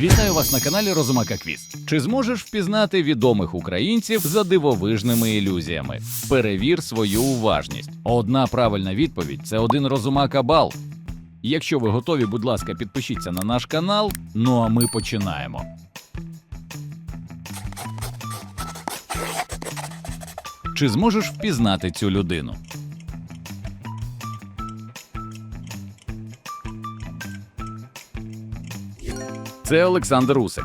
Вітаю вас на каналі Розумака Квіст. Чи зможеш впізнати відомих українців за дивовижними ілюзіями? Перевір свою уважність. Одна правильна відповідь це один розумака бал. Якщо ви готові, будь ласка, підпишіться на наш канал. Ну а ми починаємо. Чи зможеш впізнати цю людину? Це Олександр Усик.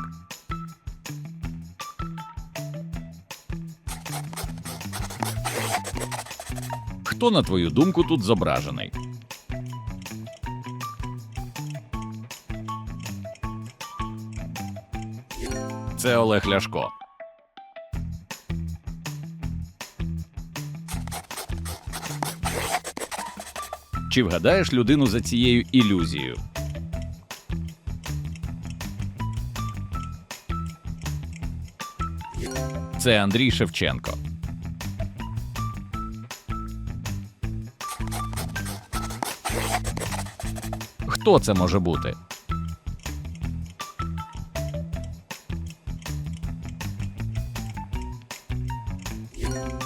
Хто, на твою думку, тут зображений? Це Олег Ляшко. Чи вгадаєш людину за цією ілюзією? Це Андрій Шевченко. Хто це може бути?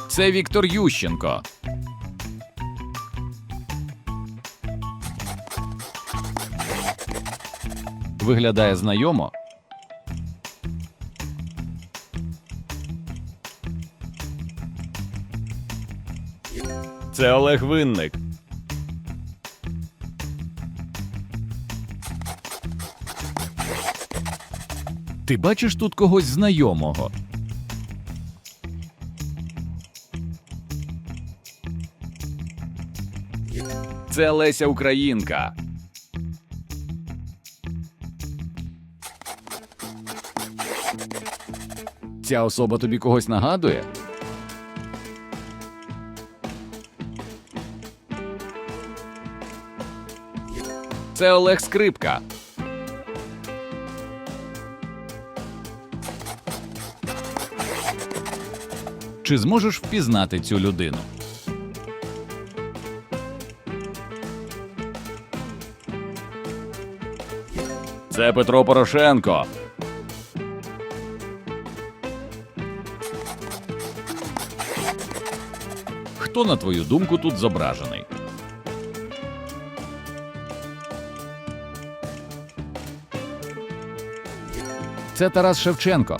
Це Віктор Ющенко. Виглядає знайомо. Це Олег Винник. Ти бачиш тут когось знайомого? Це Леся Українка. Ця особа тобі когось нагадує? Це Олег Скрипка. Чи зможеш впізнати цю людину? Це Петро Порошенко. Хто, на твою думку, тут зображений? Це Тарас Шевченко.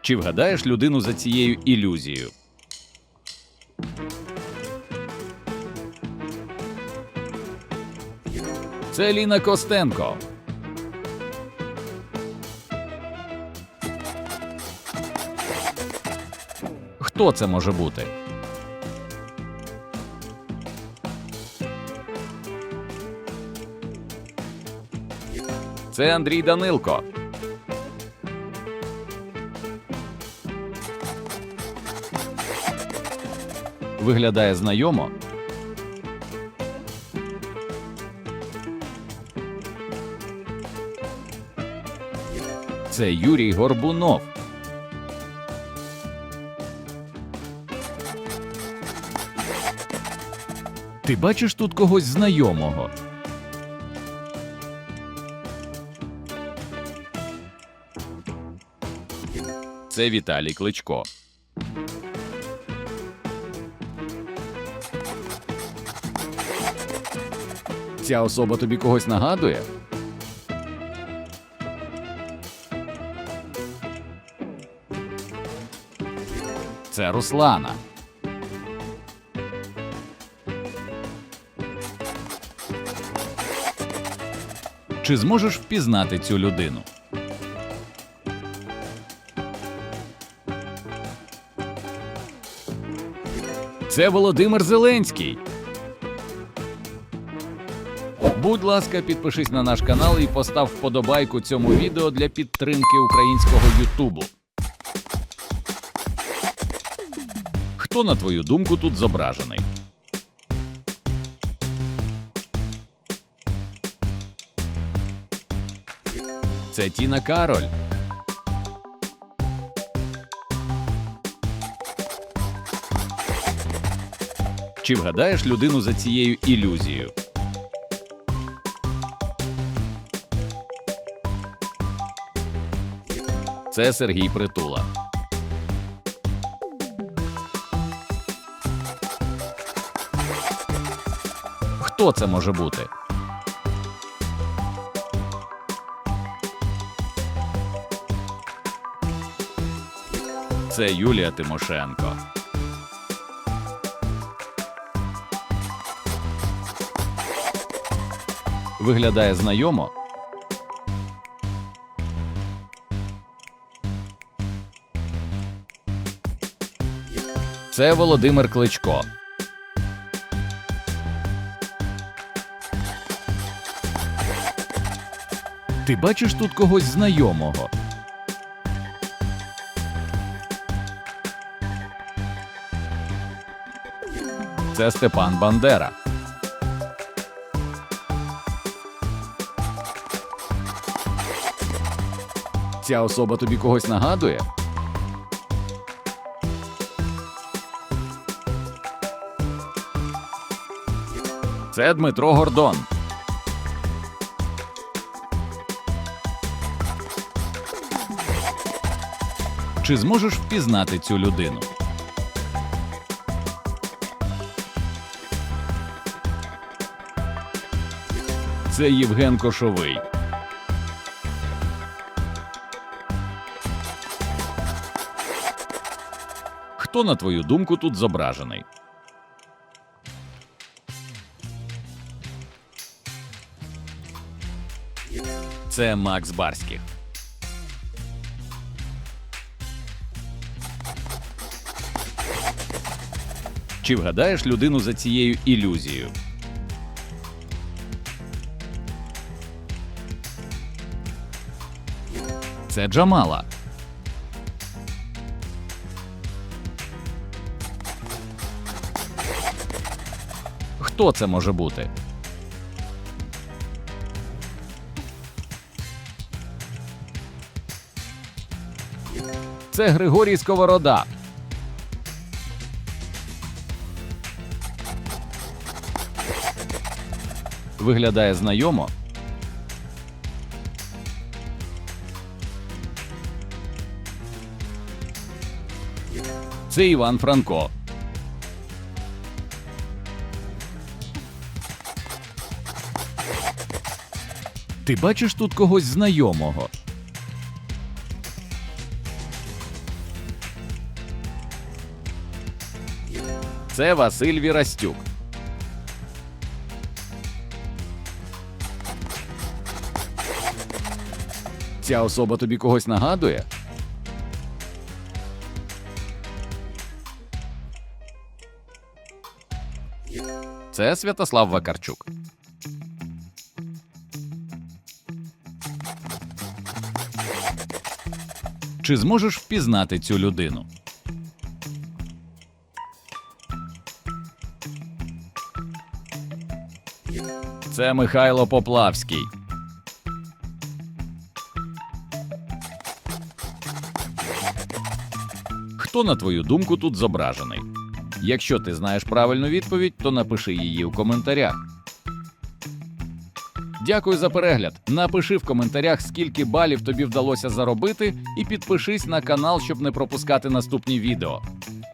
Чи вгадаєш людину за цією ілюзією? Це Ліна Костенко. Хто це може бути? Це Андрій Данилко. Виглядає знайомо. Це Юрій Горбунов. Ти бачиш тут когось знайомого? Це Віталій Кличко. Ця особа тобі когось нагадує? Це Руслана. Чи зможеш впізнати цю людину? Це Володимир Зеленський. Будь ласка, підпишись на наш канал і постав вподобайку цьому відео для підтримки українського Ютубу. Хто, на твою думку, тут зображений? Це Тіна Кароль. Чи вгадаєш людину за цією ілюзією? Це Сергій Притула. Хто це може бути? Це Юлія Тимошенко. Виглядає знайомо. Це Володимир Кличко. Ти бачиш тут когось знайомого? Це Степан Бандера. Ця особа тобі когось нагадує? Це Дмитро Гордон. Чи зможеш впізнати цю людину? Це Євген Кошовий. Хто, на твою думку, тут зображений? Це Макс Барських. Чи вгадаєш людину за цією ілюзією? Це Джамала. Хто це може бути? Це Григорій Сковорода. Виглядає знайомо. Це Іван Франко. Ти бачиш тут когось знайомого? Це Василь Вірастюк. Ця особа тобі когось нагадує? Це Святослав Вакарчук. Чи зможеш впізнати цю людину? Це Михайло Поплавський. Хто, на твою думку, тут зображений? Якщо ти знаєш правильну відповідь, то напиши її у коментарях. Дякую за перегляд. Напиши в коментарях, скільки балів тобі вдалося заробити, і підпишись на канал, щоб не пропускати наступні відео.